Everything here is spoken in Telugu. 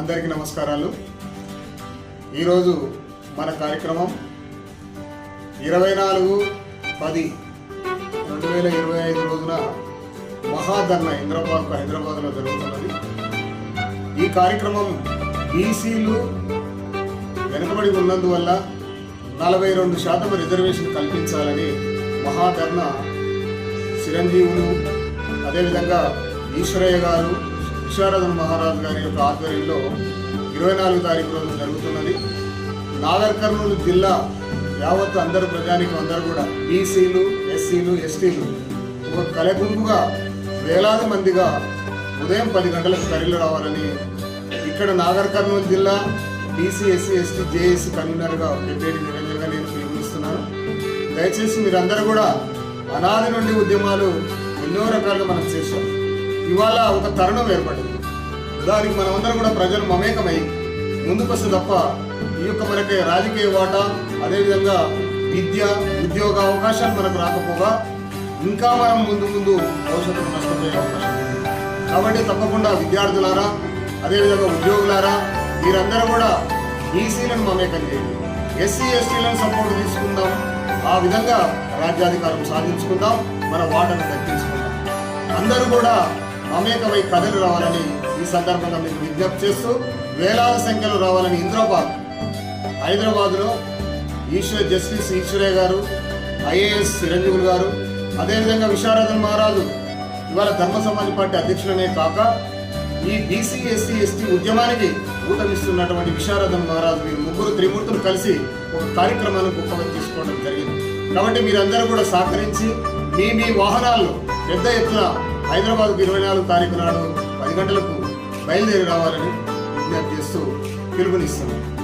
అందరికీ నమస్కారాలు. ఈరోజు మన కార్యక్రమం ఇరవై నాలుగు పది రెండు వేల ఇరవై ఐదు రోజున మహాధర్ణ హైదరాబాద్ హైదరాబాద్లో జరుగుతున్నది. ఈ కార్యక్రమం బీసీలు వెనుకబడి ఉన్నందువల్ల నలభై రెండు శాతం రిజర్వేషన్ కల్పించాలని మహాధర్ణ చిరంజీవులు అదేవిధంగా ఈశ్వరయ్య గారు విశారదన్ మహారాజు గారి యొక్క ఆధ్వర్యంలో ఇరవై నాలుగు తారీఖు రోజు జరుగుతున్నది. నాగర్ కర్నూలు జిల్లా యావత్ అందరు ప్రజానికి అందరూ కూడా బీసీలు ఎస్సీలు ఎస్టీలు ఒక కలగుంపుగా వేలాది మందిగా ఉదయం పది గంటలకు తరలి రావాలని ఇక్కడ నాగర్ కర్నూలు జిల్లా బీసీ ఎస్సీ ఎస్టీ జేఏసీ కన్వీనర్గా డిప్యూటీ నిరంజన్గా నేను పిలుపునిస్తున్నాను దయచేసి మీరందరూ కూడా అనాది నుండి ఉద్యమాలు ఎన్నో రకాలుగా మనం చేశాం. ఇవాళ ఒక తరుణం ఏర్పడింది. దానికి మనమందరం కూడా ప్రజలు మమేకమై ముందుకొస్తే తప్ప ఈ యొక్క మనకి రాజకీయ వాటా అదేవిధంగా విద్య ఉద్యోగ అవకాశాలు మనకు రాకపోగా ఇంకా మనం ముందు ముందు భవిష్యత్తులో నష్టపోయే అవకాశం ఉంది. కాబట్టి తప్పకుండా విద్యార్థులారా అదేవిధంగా ఉద్యోగులారా మీరందరూ కూడా బీసీలను మమేకం చేయండి. ఎస్సీ ఎస్టీలను సపోర్ట్ తీసుకుందాం. ఆ విధంగా రాజ్యాధికారం సాధించుకుందాం. మన వాటను దక్కించుకుందాం. అందరూ కూడా అనేకమై కథలు రావాలని ఈ సందర్భంగా మీకు విజ్ఞప్తి చేస్తూ వేలాది సంఖ్యలో రావాలని ఇంద్రాబాద్ హైదరాబాద్లో ఈశ్వర్ జస్టిస్ ఈశ్వరయ్య గారు ఐఏఎస్ చిరంజీవులు గారు అదేవిధంగా విశారదన్ మహారాజు ఇవాళ ధర్మ సమాజ్ పార్టీ అధ్యక్షులనే కాక ఈ బీసీ ఎస్సీ ఎస్టీ ఉద్యమానికి ఊతమిస్తున్నటువంటి విశారదన్ మహారాజు వీరు ముగ్గురు త్రిమూర్తులు కలిసి ఒక కార్యక్రమాన్ని గొప్పగా తీసుకోవడం జరిగింది. కాబట్టి మీరందరూ కూడా సహకరించి మీ మీ వాహనాల్లో పెద్ద ఎత్తున హైదరాబాద్కు ఇరవై నాలుగు తారీఖు నాడు పది గంటలకు బయలుదేరి రావాలని విజ్ఞప్తి చేస్తూ పిలుపునిస్తున్నాను